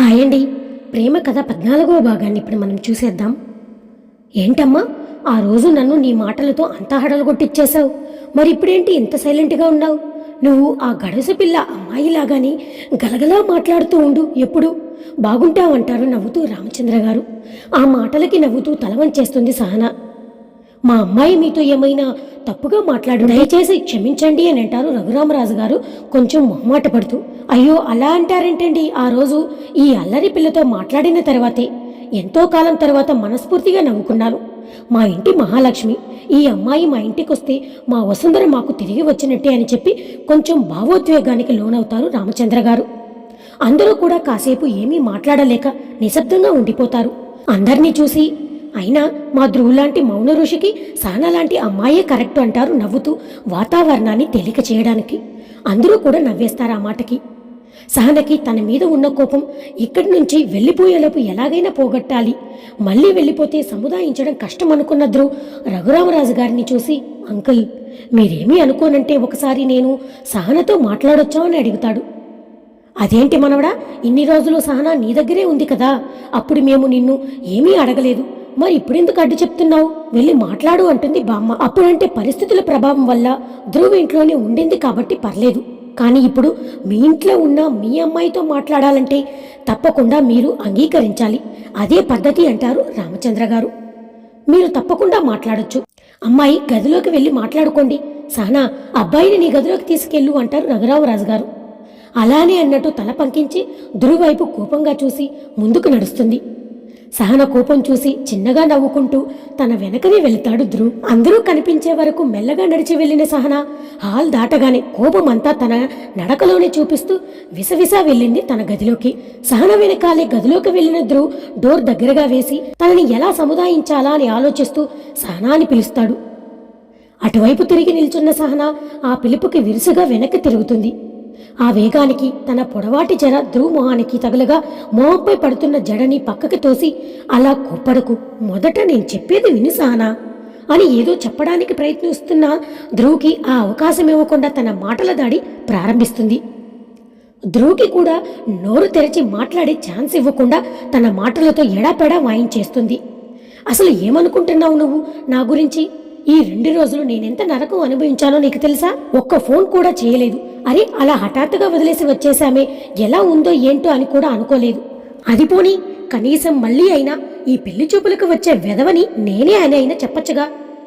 Hi అండి ప్రేమ కథ పద్నాలుగవ భాగాన్ని ఇప్పుడు మనం చూసేద్దాం. ఏంటమ్మా? ఆ రోజు నన్ను నీ మాటలతో అంతా హడలు కొట్టిచ్చేశావు మరి ఇప్పుడేంటి ఇంత సైలెంట్గా ఉన్నావు? నువ్వు ఆ గడస పిల్ల అమ్మాయిలాగాని గలగలా మాట్లాడుతూ ఉండు ఎప్పుడు. బాగుంటావంటారు నవ్వుతూ రామచంద్ర గారు. ఆ మాటలకి నవ్వుతూ తలవంచేస్తుంది సహన సహనా. మా అమ్మాయి మీతో ఏమైనా తప్పుగా మాట్లాడు దయచేసి క్షమించండి అని అంటారు రఘురామరాజు గారు కొంచెం మొహమాట పడుతూ. అయ్యో అలా అంటారేంటండి? ఆ రోజు ఈ అల్లరి పిల్లతో మాట్లాడిన తర్వాతే ఎంతో కాలం తర్వాత మనస్ఫూర్తిగా నవ్వుకున్నాను మా ఇంటి మహాలక్ష్మి ఈ అమ్మాయి మా ఇంటికి వస్తే మా వసుంధర మాకు తిరిగి వచ్చినట్టే అని చెప్పి కొంచెం భావోద్వేగానికి లోనవుతారు రామచంద్ర గారు. అందరూ కూడా కాసేపు ఏమీ మాట్లాడలేక నిశ్శబ్దంగా ఉండిపోతారు. అందరినీ చూసి అయినా మా ధ్రువులాంటి మౌన ఋషికి లాంటి అమ్మాయే కరెక్ట్ అంటారు నవ్వుతూ వాతావరణాన్ని తేలిక చేయడానికి. అందరూ కూడా నవ్వేస్తారు ఆ మాటకి. సహనకి తన మీద ఉన్న కోపం ఇక్కడి నుంచి వెళ్ళిపోయేలోపు ఎలాగైనా పోగొట్టాలి. మళ్ళీ వెళ్ళిపోతే సముదాయించడం కష్టం అనుకున్న ధ్రువ్ రఘురామరాజు గారిని చూసి అంకుల్ మీరేమీ అనుకోనంటే ఒకసారి నేను సహనతో మాట్లాడొచ్చా? అని అడుగుతాడు. అదేంటి మనవడా ఇన్ని రోజులు సహనా నీ దగ్గరే ఉంది కదా అప్పుడు మేము నిన్ను ఏమీ అడగలేదు. మరి ఇప్పుడెందుకు అడ్డు చెప్తున్నావు? వెళ్ళి మాట్లాడు అంటుంది బామ్మ. అప్పుడంటే పరిస్థితుల ప్రభావం వల్ల ధ్రువ్ ఇంట్లోనే ఉండింది కాబట్టి పర్లేదు. కానీ ఇప్పుడు మీ ఇంట్లో ఉన్న మీ అమ్మాయితో మాట్లాడాలంటే తప్పకుండా మీరు అంగీకరించాలి. అదే పద్ధతి అంటారు రామచంద్ర గారు. మీరు తప్పకుండా మాట్లాడొచ్చు. అమ్మాయి గదిలోకి వెళ్ళి మాట్లాడుకోండి. సహనా అబ్బాయిని నీ గదిలోకి తీసుకెళ్ళు అంటారు రఘురామరాజు గారు. అలానే అన్నట్టు తల పంకించి దురువైపు కోపంగా చూసి ముందుకు నడుస్తుంది. సహన కోపం చూసి చిన్నగా నవ్వుకుంటూ తన వెనకనే వెళ్తాడు ధ్రువ్. అందరూ కనిపించే వరకు మెల్లగా నడిచి వెళ్ళిన సహన హాల్ దాటగానే కోపం అంతా తన నడకలోనే చూపిస్తూ విసవిసా వెళ్ళింది తన గదిలోకి. సహన వెనకాలే గదిలోకి వెళ్ళిన ధ్రువ్ డోర్ దగ్గరగా వేసి తనని ఎలా సముదాయించాలా అని ఆలోచిస్తూ సహనా అని పిలుస్తాడు. అటువైపు తిరిగి నిల్చున్న సహన ఆ పిలుపుకి విరుసుగా వెనక్కి తిరుగుతుంది. ఆ వేగానికి తన పొడవాటి జడ ధ్రువమొహానికి తగులుగా తగులగా మొహంపై పడుతున్న జడని పక్కకి తోసి అలా కోప్పడకు. మొదట నేను చెప్పేది విను అని ఏదో చెప్పడానికి ప్రయత్నిస్తున్న ధ్రువ్కి ఆ అవకాశం ఇవ్వకుండా తన మాటల దాడి ప్రారంభిస్తుంది. ధ్రువ్కి కూడా నోరు తెరిచి మాట్లాడే ఛాన్స్ ఇవ్వకుండా తన మాటలతో ఎడాపెడా వాయించేస్తుంది అసలు ఏమనుకుంటున్నావు నువ్వు? నా గురించి? ఈ రెండు రోజులు నేనెంత నరకం అనుభవించానో నీకు తెలుసా? ఒక్క ఫోన్ కూడా చేయలేదు. అరే అలా హఠాత్తుగా వదిలేసి వచ్చేసామే ఎలా ఉందో ఏంటో అని కూడా అనుకోలేదు. అది పోని కనీసం మళ్ళీ అయినా ఈ పెళ్ళి చూపులకు వచ్చే వెధవని నేనే అని అయినా చెప్పచ్చుగా?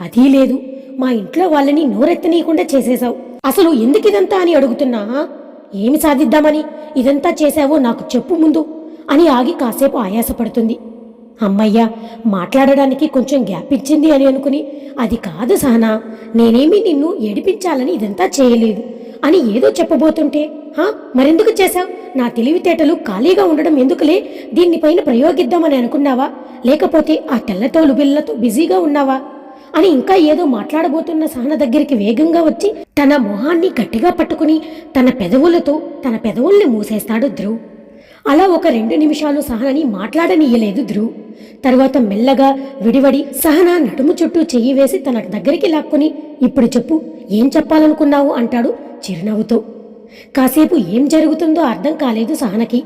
అదీ లేదు. మా ఇంట్లో వాళ్ళని నోరెత్తనీయకుండా చేసేశావు. అసలు ఎందుకు ఇదంతా అని అడుగుతున్నా ఏమి సాధిద్దామని? ఇదంతా చేశావో నాకు చెప్పు ముందు అని ఆగి కాసేపు ఆయాసపడుతుంది. అమ్మయ్యా మాట్లాడడానికి కొంచెం గ్యాప్ ఇచ్చింది అని అనుకుని అది కాదు సహనా నేనేమి నిన్ను ఏడిపించాలని ఇదంతా చేయలేదు. అని ఏదో చెప్పబోతుంటే హా మరెందుకు చేశావు? నా తెలివితేటలు ఖాళీగా ఉండడం ఎందుకులే? దీనిపైన ప్రయోగిద్దామని అనుకున్నావా? లేకపోతే ఆ తెల్లతోలు బిళ్ళతో బిజీగా ఉన్నావా? అని ఇంకా ఏదో మాట్లాడబోతున్న సహన దగ్గరికి వేగంగా వచ్చి తన మొహాన్ని గట్టిగా పట్టుకుని తన పెదవులతో తన పెదవుల్ని మూసేస్తాడు ధ్రువ్ అలా ఒక రెండు నిమిషాలు సహనని మాట్లాడనీయలేదు ధ్రువ్ తర్వాత మెల్లగా విడివడి సహన నడుము చుట్టూ చెయ్యి వేసి తన దగ్గరికి లాక్కుని ఇప్పుడు చెప్పు ఏం చెప్పాలనుకున్నావు? అంటాడు చిరునవ్వుతో. కాసేపు ఏం జరుగుతుందో అర్థం కాలేదు సహనకి.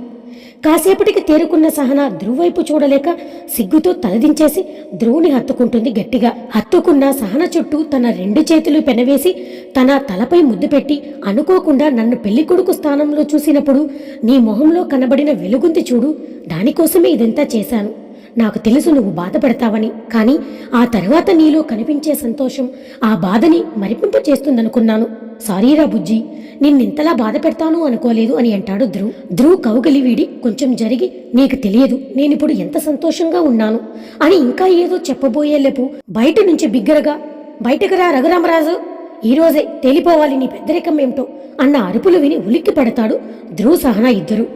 కాసేపటికి తేరుకున్న సహన ధ్రువైపు చూడలేక సిగ్గుతో తలదించేసి ధ్రువుని హత్తుకుంటుంది గట్టిగా. హత్తుకున్న సహన చుట్టూ తన రెండు చేతులు పెనవేసి తన తలపై ముద్దు పెట్టి అనుకోకుండా నన్ను పెళ్ళికొడుకు స్థానంలో చూసినప్పుడు నీ మొహంలో కనబడిన వెలుగుంది చూడు. దానికోసమే ఇదంతా చేశాను. నాకు తెలుసు నువ్వు బాధపడతావని కానీ ఆ తర్వాత నీలో కనిపించే సంతోషం ఆ బాధని మరిపింప చేస్తుందనుకున్నాను. సారీరా బుజ్జి నిన్నింతలా బాధ పెడతాను అనుకోలేదు అని అంటాడు ధ్రువ్. ధ్రువ్ కౌగలి వీడి కొంచెం జరిగి నీకు తెలియదు నేనిప్పుడు ఎంత సంతోషంగా ఉన్నాను అని ఇంకా ఏదో చెప్పబోయేలేపు బయట నుంచి బిగ్గరగా బయటకు రా రఘురామరాజు ఈరోజే తేలిపోవాలి నీ పెద్దరికం ఏమిటో అన్న అరుపులు విని ఉలిక్కి పడతాడు ధ్రువ్ సహనా ఇద్దరు.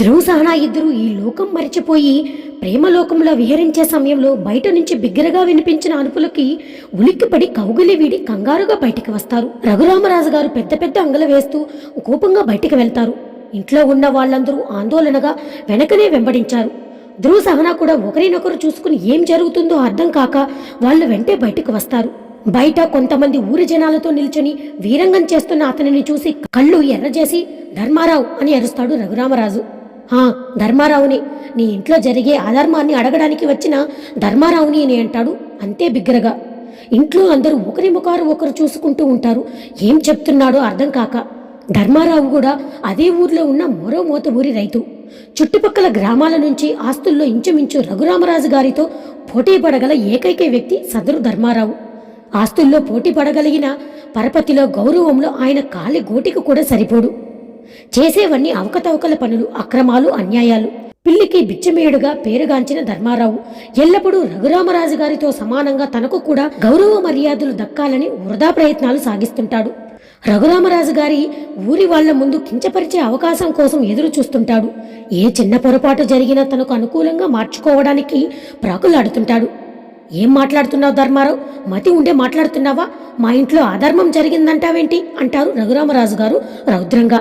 ధ్రువ సహనా ఇద్దరు ఈ లోకం మరిచిపోయి ప్రేమలోకంలో విహరించే సమయంలో బయట నుంచి బిగ్గరగా వినిపించిన అరుపులకి ఉలిక్కిపడి కౌగులి వీడి కంగారుగా బయటికి వస్తారు. రఘురామరాజు గారు పెద్ద పెద్ద అంగల వేస్తూ కోపంగా బయటికి వెళ్తారు. ఇంట్లో ఉన్న వాళ్ళందరూ ఆందోళనగా వెనకనే వెంబడించారు. ధ్రువ సహనా కూడా ఒకరినొకరు చూసుకుని ఏం జరుగుతుందో అర్థం కాక వాళ్ళు వెంటే బయటకు వస్తారు. బయట కొంతమంది ఊరి జనాలతో నిల్చొని వీరంగం చేస్తున్న అతనిని చూసి కళ్ళు ఎర్రజేసి ధర్మారావు అని అరుస్తాడు రఘురామరాజు. ధర్మారావుని నీ ఇంట్లో జరిగే అధర్మాన్ని అడగడానికి వచ్చిన ధర్మారావుని అని అంటాడు? అంతే బిగ్గరగా. ఇంట్లో అందరూ ఒకరి ముఖారు ఒకరు చూసుకుంటూ ఉంటారు. ఏం చెప్తున్నాడో అర్థం కాక ధర్మారావు కూడా అదే ఊర్లో ఉన్న మరో మూత ఊరి రైతు. చుట్టుపక్కల గ్రామాల నుంచి ఆస్తుల్లో ఇంచుమించు రఘురామరాజు గారితో పోటీ పడగల ఏకైక వ్యక్తి సదరు ధర్మారావు. ఆస్తుల్లో పోటీ పడగలిగిన పరపతిలో గౌరవంలో ఆయన కాలి గోటికి కూడా సరిపోడు. చేసేవన్నీ అవకతవకల పనులు అక్రమాలు అన్యాయాలు. పిల్లికి బిచ్చమేయుడుగా పేరుగాంచిన ధర్మారావు ఎల్లప్పుడూ రఘురామరాజు గారితో సమానంగా తనకు కూడా గౌరవ మర్యాదలు దక్కాలని వృధా ప్రయత్నాలు సాగిస్తుంటాడు. రఘురామరాజు గారి ఊరి వాళ్ళ ముందు కించపరిచే అవకాశం కోసం ఎదురు చూస్తుంటాడు ఏ చిన్న పొరపాటు జరిగినా తనకు అనుకూలంగా మార్చుకోవడానికి ప్రాకులాడుతుంటాడు. ఏం మాట్లాడుతున్నావు ధర్మారావు? మతి ఉండే మాట్లాడుతున్నావా? మా ఇంట్లో అధర్మం జరిగిందంటావేంటి? అంటారు రఘురామరాజు గారు రౌద్రంగా.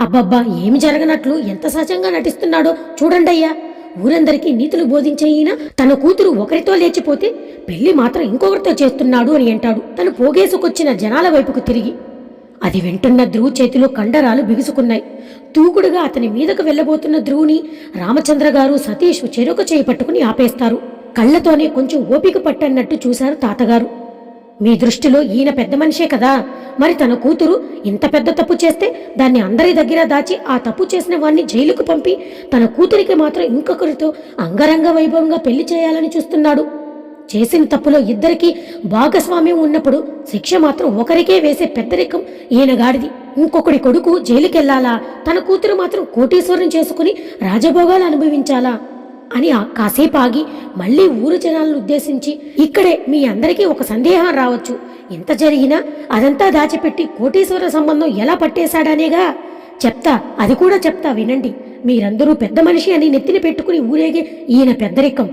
అబ్బబ్బా ఏమి జరగనట్లు ఎంత సహజంగా నటిస్తున్నాడో చూడండయ్యా. ఊరందరికీ నీతులు బోధించే ఈయన తన కూతురు ఒకరితో లేచిపోతే పెళ్ళి మాత్రం ఇంకొకరితో చేస్తున్నాడు అని అంటాడు. తను పోగేసుకొచ్చిన జనాల వైపుకు తిరిగి. అది వింటున్న ధ్రువు చేతిలో కండరాలు బిగుసుకున్నాయి. తూకుడుగా అతని మీదకు వెళ్ళబోతున్న ధ్రువుని రామచంద్ర గారు సతీష్ చెరుక చేయి పట్టుకుని ఆపేస్తారు. కళ్ళతోనే కొంచెం ఓపిక పట్టన్నట్టు చూశారు తాతగారు. మీ దృష్టిలో ఈయన పెద్ద మనిషే కదా? మరి తన కూతురు ఇంత పెద్ద తప్పు చేస్తే దాన్ని అందరి దగ్గర దాచి ఆ తప్పు చేసిన వాణ్ణి జైలుకు పంపి తన కూతురికి మాత్రం ఇంకొకరితో అంగరంగ వైభవంగా పెళ్ళి చేయాలని చూస్తున్నాడు. చేసిన తప్పులో ఇద్దరికీ భాగస్వామ్యం ఉన్నప్పుడు శిక్ష మాత్రం ఒకరికే వేసే పెద్దరికం ఈయన గాడిది. ఇంకొకడి కొడుకు జైలుకెళ్ళాలా? తన కూతురు మాత్రం కోటీశ్వరం చేసుకుని రాజభోగాలు అనుభవించాలా? అని కాసేపు ఆగి మళ్ళీ ఊరు జనాలను ఉద్దేశించి ఇక్కడే మీ అందరికీ ఒక సందేహం రావచ్చు. ఎంత జరిగినా అదంతా దాచిపెట్టి కోటీశ్వర సంబంధం ఎలా పట్టేశాడనేగా? చెప్తా అది కూడా చెప్తా వినండి. మీరందరూ పెద్ద మనిషి అని నెత్తిన పెట్టుకుని ఊరేగే ఈయన పెద్దరికం.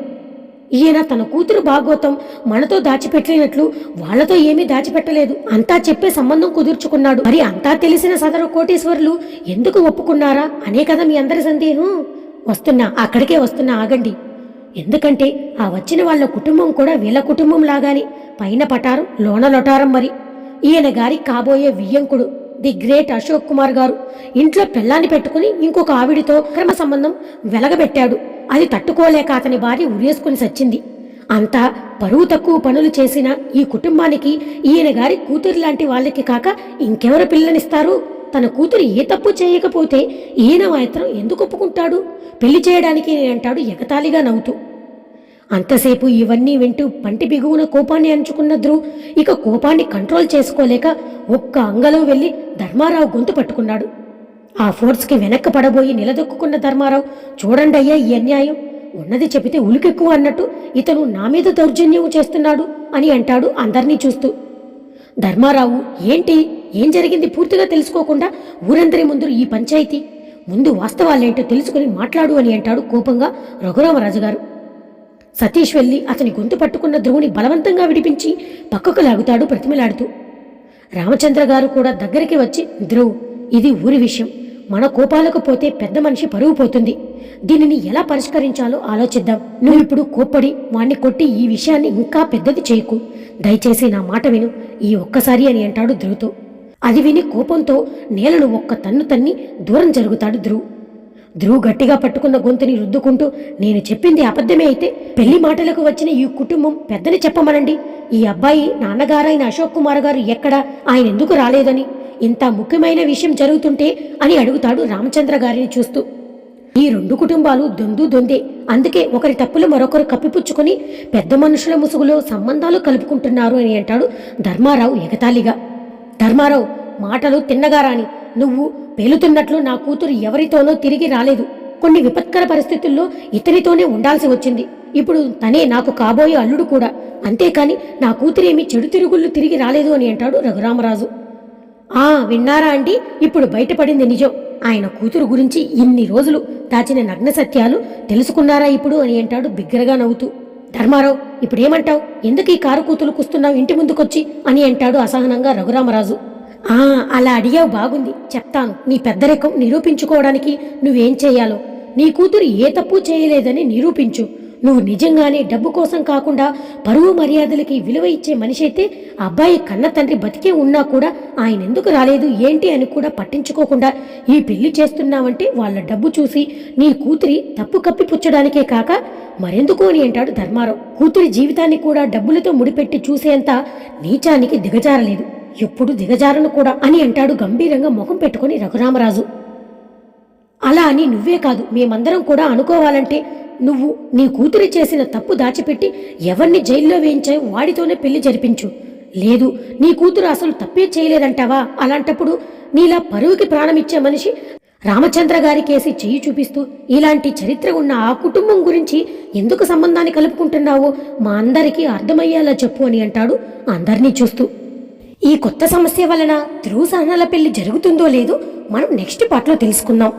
ఈయన తన కూతురు భాగవతం మనతో దాచిపెట్టినట్లు వాళ్ళతో ఏమీ దాచిపెట్టలేదు. అంతా చెప్పే సంబంధం కుదుర్చుకున్నాడు. మరి అంతా తెలిసిన సదరు కోటేశ్వరులు ఎందుకు ఒప్పుకున్నారా? అనే కదా మీ అందరి సందేహం. వస్తున్నా అక్కడికే వస్తున్నా ఆగండి. ఎందుకంటే ఆ వచ్చిన వాళ్ళ కుటుంబం కూడా వీళ్ళ కుటుంబం లాగానే. పైన పటారం లోన లొటారం మరి. ఈయన గారి కాబోయే వియ్యంకుడు ది గ్రేట్ అశోక్ కుమార్ గారు. ఇంట్లో పిల్లాన్ని పెట్టుకుని ఇంకొక ఆవిడితో క్రమ సంబంధం వెలగబెట్టాడు. అది తట్టుకోలేక అతని భార్య ఉరేసుకుని సచ్చింది. అంతా పరువు తక్కువ పనులు చేసిన ఈ కుటుంబానికి ఈయన గారి కూతురు లాంటి వాళ్ళకి కాక ఇంకెవరు పిల్లనిస్తారు? తన కూతురు ఏ తప్పు చేయకపోతే ఈయన మాత్రం ఎందుకు ఒప్పుకుంటాడు? పెళ్ళి చేయడానికి అంటాడు ఎగతాళిగా నవ్వుతూ. అంతసేపు ఇవన్నీ వింటూ పంటి బిగువున కోపాన్ని అంచుకున్న ధ్రువ్ ఇక కోపాన్ని కంట్రోల్ చేసుకోలేక ఒక్క అంగలో వెళ్ళి ధర్మారావు గొంతు పట్టుకున్నాడు. ఆ ఫోర్స్కి వెనక్కి పడబోయి నిలదొక్కున్న ధర్మారావు చూడండి అయ్యా ఈ అన్యాయం ఉన్నది చెబితే ఉలికెక్కువ అన్నట్టు ఇతను నా మీద దౌర్జన్యం చేస్తున్నాడు అని అంటాడు అందర్నీ చూస్తూ. ధర్మారావు ఏంటి? ఏం జరిగింది పూర్తిగా తెలుసుకోకుండా ఊరందరి ముందు ఈ పంచాయతీ? ముందు వాస్తవాలేంటో తెలుసుకుని మాట్లాడు అని అంటాడు కోపంగా రఘురామరాజు గారు. సతీష్ వెళ్ళి అతని గొంతు పట్టుకున్న ధ్రువుని బలవంతంగా విడిపించి పక్కకు లాగుతాడు ప్రతిమలాడుతూ. రామచంద్ర గారు కూడా దగ్గరికి వచ్చి ధ్రువ్ ఇది ఊరి విషయం. మన కోపాలకు పోతే పెద్ద మనిషి పరువు పోతుంది. దీనిని ఎలా పరిష్కరించాలో ఆలోచిద్దాం. నువ్వు ఇప్పుడు కోప్పడి వాణ్ణి కొట్టి ఈ విషయాన్ని ఇంకా పెద్దది చేయకు. దయచేసి నా మాట విను. ఈ ఒక్కసారి అని అంటాడు ధ్రువుతో. అది విని కోపంతో నేలను ఒక్క తన్ను తన్ని దూరం జరుగుతాడు ధ్రువ్. ధ్రువ్ గట్టిగా పట్టుకున్న గొంతుని రుద్దుకుంటూ నేను చెప్పింది అబద్ధమే అయితే పెళ్ళి మాటలకు వచ్చిన ఈ కుటుంబం పెద్దని చెప్పమనండి. ఈ అబ్బాయి నాన్నగారైన అశోక్ కుమార్ గారు ఎక్కడ? ఆయన ఎందుకు రాలేదని? ఇంత ముఖ్యమైన విషయం జరుగుతుంటే అని అడుగుతాడు రామచంద్ర గారిని చూస్తూ. ఈ రెండు కుటుంబాలు దొందు దొందే. అందుకే ఒకరి తప్పులు మరొకరు కప్పిపుచ్చుకొని పెద్ద మనుషుల ముసుగులో సంబంధాలు కలుపుకుంటున్నారు అని అంటాడు ధర్మారావు ఎగతాళిగా. ధర్మారావు మాటలు తిన్నగారాని నువ్వు పేలుతున్నట్లు నా కూతురు ఎవరితోనో తిరిగి రాలేదు. కొన్ని విపత్కర పరిస్థితుల్లో ఇతనితోనే ఉండాల్సి వచ్చింది. ఇప్పుడు తనే నాకు కాబోయే అల్లుడు కూడా. అంతేకాని నా కూతురేమి చెడు తిరుగుళ్ళు తిరిగి రాలేదు అని అంటాడు రఘురామరాజు. ఆ విన్నారా అండి? ఇప్పుడు బయటపడింది నిజం. ఆయన కూతురు గురించి ఇన్ని రోజులు దాచిన నగ్న సత్యాలు తెలుసుకున్నారా ఇప్పుడు అని అంటాడు బిగ్గరగా నవ్వుతూ. ధర్మారావు ఇప్పుడేమంటావు? ఎందుకు ఈ కారు కూతులు కూస్తున్నావు ఇంటి ముందుకొచ్చి? అని అంటాడు అసహనంగా రఘురామరాజు. ఆ అలా అడిగావు బాగుంది. చెప్తాను. నీ పెద్దరికం నిరూపించుకోవడానికి నువ్వేం చేయాలో. నీ కూతురు ఏ తప్పు చేయలేదని నిరూపించు. నువ్వు నిజంగానే డబ్బు కోసం కాకుండా పరువు మర్యాదలకి విలువ ఇచ్చే మనిషి అయితే ఆ అబ్బాయి కన్న తండ్రి బతికే ఉన్నా కూడా ఆయన ఎందుకు రాలేదు ఏంటి అని కూడా పట్టించుకోకుండా ఈ పెళ్ళి చేస్తున్నావంటే వాళ్ళ డబ్బు చూసి నీ కూతురి తప్పు కప్పిపుచ్చడానికే కాక మరెందుకు అని అంటాడు ధర్మారావు. కూతురి జీవితాన్ని కూడా డబ్బులతో ముడిపెట్టి చూసేంత నీచానికి దిగజారలేదు. ఎప్పుడు దిగజారను కూడా అని అంటాడు గంభీరంగా ముఖం పెట్టుకుని రఘురామరాజు. అలా అని నువ్వే కాదు మేమందరం కూడా అనుకోవాలంటే నువ్వు నీ కూతురి చేసిన తప్పు దాచిపెట్టి ఎవరిని జైల్లో వేయించావు వాడితోనే పెళ్ళి జరిపించు. లేదు నీ కూతురు అసలు తప్పే చేయలేదంటావా? అలాంటప్పుడు నీలా పరువుకి ప్రాణమిచ్చే మనిషి రామచంద్ర గారి కేసి చెయ్యి చూపిస్తూ ఇలాంటి చరిత్ర ఉన్న ఆ కుటుంబం గురించి ఎందుకు సంబంధాన్ని కలుపుకుంటున్నావో మా అందరికీ అర్థమయ్యేలా చెప్పు అని అంటాడు అందరినీ చూస్తూ. ఈ కొత్త సమస్య వలన ధ్రువ సహనాల పెళ్ళి జరుగుతుందో లేదో మనం నెక్స్ట్ పార్ట్లో తెలుసుకుందాం.